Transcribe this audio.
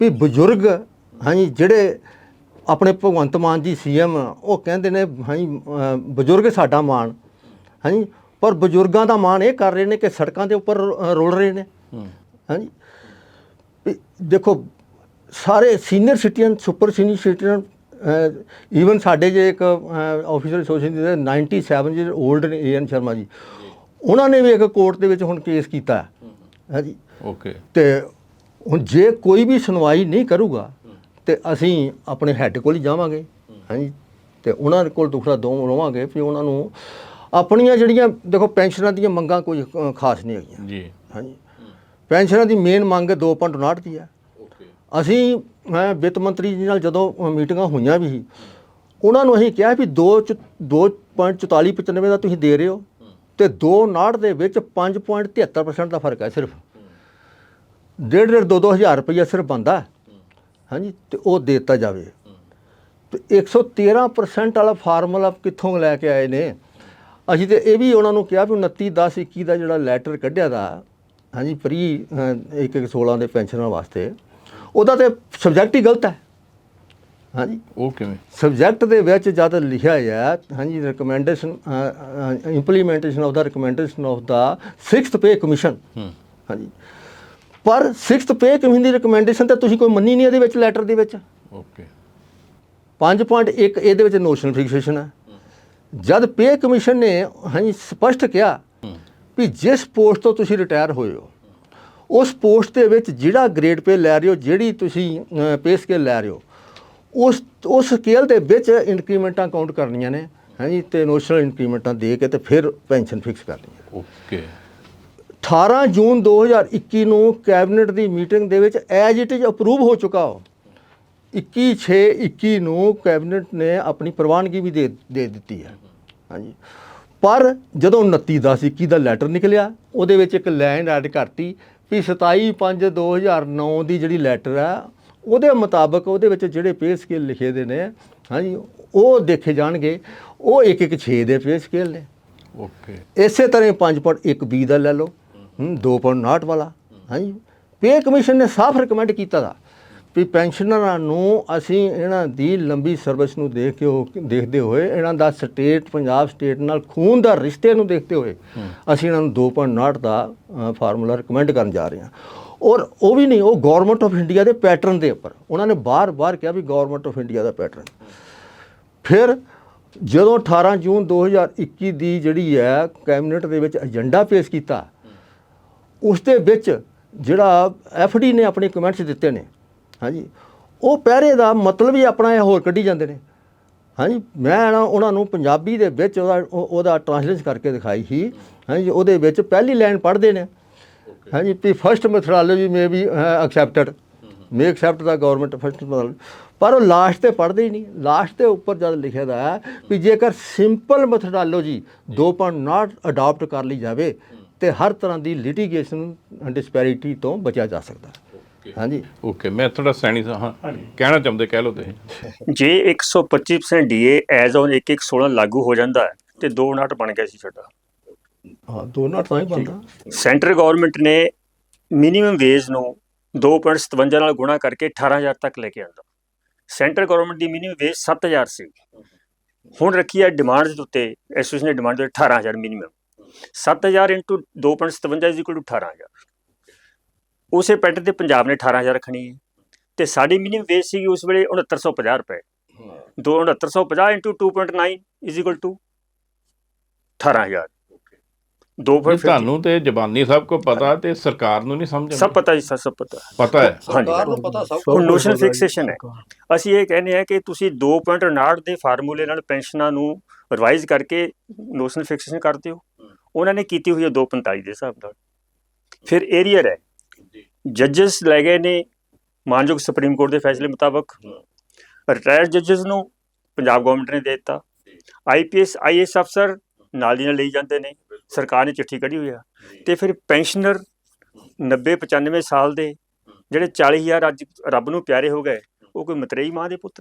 ਵੀ ਬਜ਼ੁਰਗ ਹਾਂਜੀ ਜਿਹੜੇ ਆਪਣੇ ਭਗਵੰਤ ਮਾਨ ਜੀ ਸੀਐਮ ਉਹ ਕਹਿੰਦੇ ਨੇ ਹਾਂਜੀ ਬਜ਼ੁਰਗ ਸਾਡਾ ਮਾਣ ਹਾਂਜੀ ਪਰ ਬਜ਼ੁਰਗਾਂ ਦਾ ਮਾਣ ਇਹ ਕਰ ਰਹੇ ਨੇ ਕਿ ਸੜਕਾਂ ਦੇ ਉੱਪਰ ਰੁਲ ਰਹੇ ਨੇ। ਹਾਂਜੀ ਦੇਖੋ ਸਾਰੇ senior citizen super senior citizen even ਸਾਡੇ ਜੇ ਇੱਕ ਆਫੀਸਰ ਐਸੋਸੀਏਸ਼ਨ ਦੇ 97 ਜਿਹੜੇ 올ਡ ਨੇ ਏਐਨ ਸ਼ਰਮਾ ਜੀ ਉਹਨਾਂ ਨੇ ਵੀ ਇੱਕ ਕੋਰਟ ਦੇ ਵਿੱਚ ਹੁਣ ਕੇਸ ਕੀਤਾ। ਹੈ। ਹਾਂਜੀ। ਓਕੇ ਤੇ ਹੁਣ ਜੇ ਕੋਈ ਵੀ ਸੁਣਵਾਈ ਨਹੀਂ ਕਰੂਗਾ ਤੇ ਅਸੀਂ ਆਪਣੇ ਹੈੱਡ ਕੋਲ ਹੀ ਜਾਵਾਂਗੇ ਹਾਂਜੀ ਤੇ ਉਹਨਾਂ ਦੇ ਕੋਲ ਦੁਖੜਾ ਦੋ ਰਵਾਂਗੇ ਵੀ ਉਹਨਾਂ ਨੂੰ ਆਪਣੀਆਂ ਜਿਹੜੀਆਂ ਦੇਖੋ ਪੈਨਸ਼ਨਾਂ ਦੀਆਂ ਮੰਗਾਂ ਕੋਈ ਖਾਸ ਨਹੀਂ ਹੈਗੀਆਂ। ਜੀ। ਹਾਂਜੀ। ਪੈਨਸ਼ਨਾਂ ਦੀ ਮੇਨ ਮੰਗ 2.59 ਦੀ ਹੈ। ਓਕੇ। ਅਸੀਂ ਮੈਂ ਵਿੱਤ ਮੰਤਰੀ ਜੀ ਨਾਲ ਜਦੋਂ ਮੀਟਿੰਗਾਂ ਹੋਈਆਂ ਵੀ ਸੀ ਉਹਨਾਂ ਨੂੰ ਅਸੀਂ ਕਿਹਾ ਵੀ 2 2.4495 ਦਾ ਤੁਸੀਂ ਦੇ ਰਹੇ ਹੋ ਤੇ 2.59 ਦੇ ਵਿੱਚ 5.73% ਦਾ ਫ਼ਰਕ ਹੈ ਸਿਰਫ। ਡੇਢ ਡੇਢ ਦੋ ਦੋ ਹਜ਼ਾਰ ਰੁਪਈਆ ਸਿਰਫ ਬੰਦਾ ਹਾਂਜੀ ਤੇ ਉਹ ਦੇ ਦਿੱਤਾ ਜਾਵੇ। ਤੇ 113% ਵਾਲਾ ਫਾਰਮੂਲਾ ਕਿੱਥੋਂ ਲੈ ਕੇ ਆਏ ਨੇ? ਅਸੀਂ ਤੇ ਇਹ ਵੀ ਉਹਨਾਂ ਨੂੰ ਕਿਹਾ ਵੀ 29 10 21 ਦਾ ਜਿਹੜਾ ਲੈਟਰ ਕੱਢਿਆ ਦਾ ਹਾਂਜੀ ਫਰੀ 1 1 16 ਦੇ ਪੈਨਸ਼ਨਾਂ ਵਾਸਤੇ ਉਹਦਾ ਤੇ ਸਬਜੈਕਟ ਹੀ ਗਲਤ ਹੈ। ਹਾਂਜੀ। ਉਹ ਕਿਵੇਂ? ਸਬਜੈਕਟ ਦੇ ਵਿੱਚ ਜਦ ਲਿਖਿਆ ਹੈ ਹਾਂਜੀ ਰਿਕਮੈਂਡੇਸ਼ਨ ਇੰਪਲੀਮੈਂਟੇਸ਼ਨ ਆਫ ਦਾ ਰਿਕਮੈਂਡੇਸ਼ਨ ਆਫ ਦਾ 6th ਪੇ ਕਮਿਸ਼ਨ ਹਾਂਜੀ। ਪਰ 6th ਪੇ ਕਮਿਸ਼ਨ ਦੀ ਰਿਕਮੈਂਡੇਸ਼ਨ ਤਾਂ ਤੁਸੀਂ ਕੋਈ ਮੰਨੀ ਨਹੀਂ ਇਹਦੇ ਵਿੱਚ ਲੈਟਰ ਦੇ ਵਿੱਚ? ਓਕੇ 5.1 ਇਹਦੇ ਵਿੱਚ ਨੋਸ਼ਨਲ ਫਿਕਸੇਸ਼ਨ ਹੈ ਜਦ ਪੇ ਕਮਿਸ਼ਨ ਨੇ ਹਾਂਜੀ ਸਪਸ਼ਟ ਕਿਹਾ ਵੀ ਜਿਸ ਪੋਸਟ ਤੋਂ ਤੁਸੀਂ ਰਿਟਾਇਰ ਹੋਏ ਹੋ ਉਸ ਪੋਸਟ ਦੇ ਵਿੱਚ ਜਿਹੜਾ ਗ੍ਰੇਡ ਪੇ ਲੈ ਰਹੇ ਹੋ ਜਿਹੜੀ ਤੁਸੀਂ ਪੇ ਸਕੇਲ ਲੈ ਰਹੇ ਹੋ ਉਸ ਉਸ ਸਕੇਲ ਦੇ ਵਿੱਚ ਇਨਕਰੀਮੈਂਟਾਂ ਕਾਊਂਟ ਕਰਨੀਆਂ ਨੇ ਹਾਂਜੀ ਤੇ ਨੋਸ਼ਨਲ ਇਨਕਰੀਮੈਂਟਾਂ ਦੇ ਕੇ ਤੇ ਫਿਰ ਪੈਨਸ਼ਨ ਫਿਕਸ ਕਰਨੀ ਹੈ। ਓਕੇ 18 ਜੂਨ 2021 ਨੂੰ ਕੈਬਨਿਟ ਦੀ ਮੀਟਿੰਗ ਦੇ ਵਿੱਚ ਐਜ ਇਟ ਇਜ਼ ਅਪਰੂਵ ਹੋ ਚੁੱਕਾ ਹੋ 21 6 21 ਨੂੰ ਕੈਬਨਿਟ ਨੇ ਆਪਣੀ ਪ੍ਰਵਾਨਗੀ ਵੀ ਦੇ ਦੇ ਦਿੱਤੀ ਹੈ। ਹਾਂਜੀ। ਪਰ ਜਦੋਂ 29 10 21 ਦਾ ਲੈਟਰ ਨਿਕਲਿਆ ਉਹਦੇ ਵਿੱਚ ਇੱਕ ਲਾਈਨ ਐਡ ਕਰਤੀ ਵੀ 27 5 2009 ਦੀ ਜਿਹੜੀ ਲੈਟਰ ਹੈ ਉਹਦੇ ਮੁਤਾਬਕ ਉਹਦੇ ਵਿੱਚ ਜਿਹੜੇ ਪੇ ਸਕੇਲ ਲਿਖੇ ਦੇ ਨੇ ਹਾਂਜੀ ਉਹ ਦੇਖੇ ਜਾਣਗੇ। ਉਹ ਇੱਕ ਇੱਕ 6 ਦੇ ਪੇ ਸਕੇਲ ਨੇ। ਓਕੇ ਇਸੇ ਤਰ੍ਹਾਂ 5.1 ਬੀ ਦਾ ਲੈ ਲਓ। 2.9 ਵਾਲਾ। ਹਾਂਜੀ। ਪੇ ਕਮਿਸ਼ਨ ਨੇ ਸਾਫ਼ ਰਿਕਮੈਂਡ ਕੀਤਾ ਦਾ ਵੀ ਪੈਨਸ਼ਨਰਾਂ ਨੂੰ ਅਸੀਂ ਇਹਨਾਂ ਦੀ ਲੰਬੀ ਸਰਵਿਸ ਨੂੰ ਦੇਖ ਕੇ ਦੇਖਦੇ ਹੋਏ ਇਹਨਾਂ ਦਾ ਸਟੇਟ ਪੰਜਾਬ ਸਟੇਟ ਨਾਲ ਖੂਨ ਦਾ ਰਿਸ਼ਤੇ ਨੂੰ ਦੇਖਦੇ ਹੋਏ ਅਸੀਂ ਇਹਨਾਂ ਨੂੰ 2.9 ਦਾ ਫਾਰਮੂਲਾ ਰਿਕਮੈਂਡ ਕਰਨ ਜਾ ਰਹੇ ਹਾਂ। ਔਰ ਉਹ ਵੀ ਨਹੀਂ ਉਹ ਗਵਰਨਮੈਂਟ ਆਫ ਇੰਡੀਆ ਦੇ ਪੈਟਰਨ ਦੇ ਉੱਪਰ। ਉਹਨਾਂ ਨੇ ਬਾਰ-ਬਾਰ ਕਿਹਾ ਵੀ ਗਵਰਨਮੈਂਟ ਆਫ ਇੰਡੀਆ ਦਾ ਪੈਟਰਨ ਫਿਰ ਜਦੋਂ 18 ਜੂਨ 2021 ਦੀ ਜਿਹੜੀ ਹੈ ਕੈਬਨਿਟ ਦੇ ਵਿੱਚ ਏਜੰਡਾ ਪੇਸ਼ ਕੀਤਾ ਉਸ ਦੇ ਵਿੱਚ ਜਿਹੜਾ ਐਫਡੀ ਨੇ ਆਪਣੇ ਕਮੈਂਟਸ ਦਿੱਤੇ ਨੇ ਹਾਂਜੀ ਉਹ ਪਹਿਰੇ ਦਾ ਮਤਲਬ ਹੀ ਆਪਣਾ ਇਹ ਹੋਰ ਕੱਢੀ ਜਾਂਦੇ ਨੇ। ਹਾਂਜੀ ਮੈਂ ਨਾ ਉਹਨਾਂ ਨੂੰ ਪੰਜਾਬੀ ਦੇ ਵਿੱਚ ਉਹਦਾ ਉਹ- ਉਹਦਾ ਟ੍ਰਾਂਸਲੇਟ ਕਰਕੇ ਦਿਖਾਈ ਸੀ ਹਾਂਜੀ ਉਹਦੇ ਵਿੱਚ ਪਹਿਲੀ ਲਾਈਨ ਪੜ੍ਹਦੇ ਨੇ। ਹਾਂਜੀ ਵੀ first methodology may be accepted may accept the government first ਪਰ ਉਹ ਲਾਸਟ ਤੇ ਪੜ੍ਹਦੇ ਹੀ ਨਹੀਂ। ਲਾਸਟ ਦੇ ਉੱਪਰ ਜਦ ਲਿਖਿਆ ਦਾ ਹੈ ਵੀ ਜੇਕਰ ਸਿੰਪਲ ਮੈਥਡੋਲੋਜੀ 2.0 ਅਡਾਪਟ ਕਰ ਲਈ ਜਾਵੇ ਤੇ ਹਰ ਤਰ੍ਹਾਂ ਦੀ ਲਿਟੀਗੇਸ਼ਨ ਡਿਸਪੈਰਿਟੀ ਤੋਂ ਬਚਿਆ ਜਾ ਸਕਦਾ। ਹੈ ਹਾਂਜੀ। ਓਕੇ ਮੈਂ ਥੋੜਾ ਸੈਣੀ ਸਾ- ਹਾਂ ਕਹਿਣਾ ਚਾਹੁੰਦੇ ਕਹਿ ਲਓ ਤੁਸੀਂ। ਜੇ 125% ਡੀਏ ਐਜ਼ ਔਨ 1116 ਲਾਗੂ ਹੋ ਜਾਂਦਾ ਹੈ ਤੇ 2.9 ਬਣ ਗਿਆ ਸੀ ਸਾਡਾ। ਹਾਂ ਦੋਨੋਂ ਤਾਂ ਹੀ ਬੰਦਾ ਸੈਂਟਰ ਗਵਰਨਮੈਂਟ ਨੇ ਮਿਨੀਮਮ ਵੇਜ ਨੂੰ 2.57 ਨਾਲ ਗੁਣਾ ਕਰਕੇ 18000 ਤੱਕ ਲੈ ਕੇ ਆਂਦਾ। ਸੈਂਟਰ ਗਵਰਨਮੈਂਟ ਦੀ ਮਿਨੀਮਮ ਵੇਜ 7000 ਸੀ। ਹੁਣ ਰੱਖੀ ਹੈ ਡਿਮਾਂਡਸ ਦੇ ਉੱਤੇ ਐਸੋਸੀਏਸ਼ਨ ਨੇ ਡਿਮਾਂਡ ਦੇ 18000 minimum 7000 into 2.57 is equal to 18000 ਉਸੇ ਪੈਟਰਨ ਤੇ ਪੰਜਾਬ ਨੇ 18000 ਰੱਖਣੀ ਹੈ। ਤੇ ਸਾਡੀ ਮਿਨੀਮਮ ਵੇਜ ਸੀਗੀ ਉਸ ਵੇਲੇ 6950 ਰੁਪਏ। 2950 ਇਨਟੂ 2.9 ਇਜ਼ ਇਕੁਅਲ ਟੂ 18000 ਦੋ ਵੀ point ਤੁਹਾਨੂੰ ਤੇ ਜ਼ਬਾਨੀ ਸਭ ਕੋ ਪਤਾ ਤੇ ਸਰਕਾਰ ਨੂੰ ਨਹੀਂ ਸਮਝ ਸਭ ਪਤਾ ਜੀ ਸਭ ਸਭ ਪਤਾ। ਪਤਾ ਹੈ। ਸਰਕਾਰ ਨੂੰ ਪਤਾ ਸਭ ਹੁਣ ਨੋਸ਼ਨ ਫਿਕਸੇਸ਼ਨ ਹੈ। ਅਸੀਂ ਇਹ ਕਹਿੰਦੇ ਆ ਕਿ ਤੁਸੀਂ 2.59 ਦੇ ਫਾਰਮੂਲੇ ਨਾਲ ਪੈਨਸ਼ਨਾਂ ਨੂੰ ਰਿਵਾਈਜ਼ ਕਰਕੇ ਨੋਸ਼ਨ ਫਿਕਸੇਸ਼ਨ ਕਰਦੇ ਹੋ ਉਹਨਾਂ ਨੇ ਕੀਤੀ ਹੋਈ ਹੈ 245 ਦੇ ਹਿਸਾਬ ਨਾਲ। ਫਿਰ ਏਰੀਅਰ ਹੈ। ਜੱਜਸ ਲੈ ਗਏ ਨੇ ਮਾਨਯੋਗ ਸੁਪਰੀਮ ਕੋਰਟ ਦੇ ਫੈਸਲੇ ਮੁਤਾਬਕ। ਰਿਟਾਇਰਡ ਜੱਜਸ ਨੂੰ ਪੰਜਾਬ ਗਵਰਨਮੈਂਟ ਨੇ ਦੇ ਦਿੱਤਾ। ਆਈਪੀਐਸ ਆਈਐਸ ਅਫਸਰ ਨਾਲ ਦੀ ਨਾਲ ਲਈ ਜਾਂਦੇ ਨੇ। ਸਰਕਾਰ ਨੇ ਚਿੱਠੀ ਕੱਢੀ ਹੋਈ ਆ। ਤੇ ਫਿਰ ਪੈਨਸ਼ਨਰ 90 95 ਸਾਲ ਦੇ ਜਿਹੜੇ 40000 ਅੱਜ ਰੱਬ ਨੂੰ ਪਿਆਰੇ ਹੋ ਗਏ ਉਹ ਕੋਈ ਮਤਰੇਈ ਮਾਂ ਦੇ ਪੁੱਤ